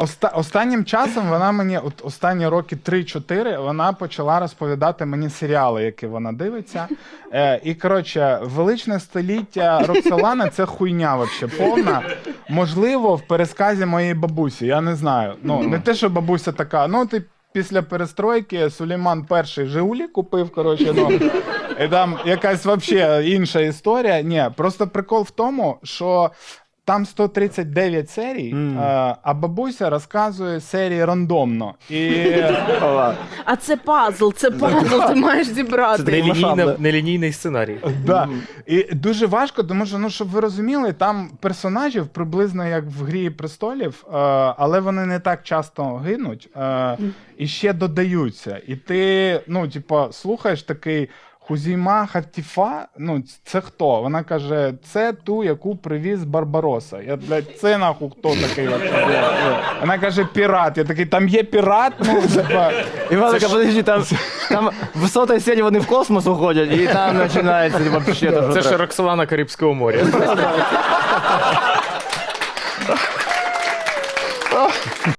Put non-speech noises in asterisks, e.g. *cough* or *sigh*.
Оста- останнім часом вона мені, от останні роки 3-4, вона почала розповідати мені серіали, які вона дивиться. Е, і коротше, величне століття Роксолана це хуйня вообще повна. Можливо, в пересказі моєї бабусі, я не знаю. Ну, не те, що бабуся така, ну ти. Після перестройки Сулейман перший Жигулі купив, коротше, ну, і там якась вообще інша історія. Ні, просто прикол в тому, що там 139 серій, е, а бабуся розказує серії рандомно. І А це пазл, це пазл, ти маєш зібрати. Це Нелінійна, нелінійний сценарій. Да. І дуже важко, тому що, ну, щоб ви розуміли, там персонажів приблизно як в Грі престолів, е, але вони не так часто гинуть е, і ще додаються. І ти, ну, типу, слухаєш такий. Кузійма Хатіфа, ну це хто? Вона каже: це ту, яку привіз Барбароса. Я блядь, це нахуй хто такий? Вона каже, пірат. Я такий, там є пірат. Ну, типа. Іван, така, подожди, там, там висота і сені вони в космос уходять, і там починається типа, Це ж. Роксолана Карибського моря. *laughs* *laughs*